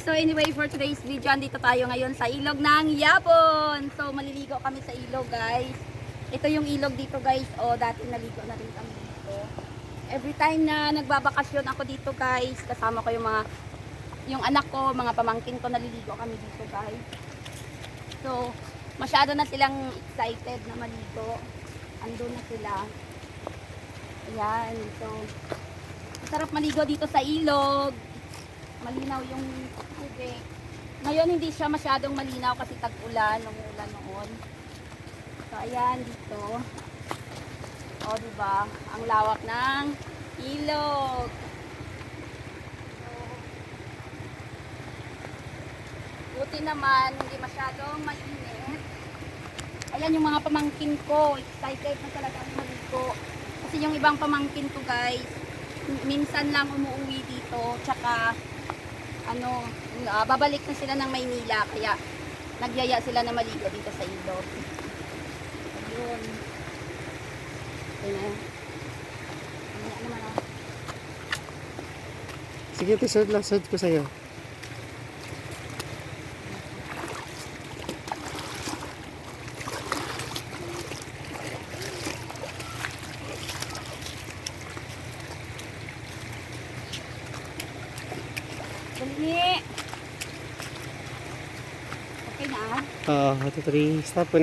so anyway for today's video, andito tayo ngayon sa ilog ng Yapon. So maliligo kami sa ilog guys. Ito yung ilog dito guys. O dati naligo na rin kami dito. Every time na nagbabakasyon ako dito guys, kasama ko yung mga yung anak ko, mga pamangkin ko naliligo kami dito guys. So masyado na silang excited na maligo. Andun na sila. Ayan, so sarap maligo dito sa ilog malinaw yung tubig. Ngayon hindi siya masyadong malinaw kasi tag-ulan, umuulan noon. So ayan dito. O di ba? Ang lawak ng ilog. Buti naman hindi masyadong mainit. Ayan yung mga pamangkin ko, excited na talaga maligo. Kasi yung ibang pamangkin ko guys, minsan lang umuwi dito, tsaka ano, ah, babalik na sila ng Maynila kaya nagyaya sila na maligo dito sa ilog. Ayun. Ayun ah. Sige, t-shirt lang. Search ko sa'yo. Dali. Okay na. Oo, uh, 2, 3. Stop na.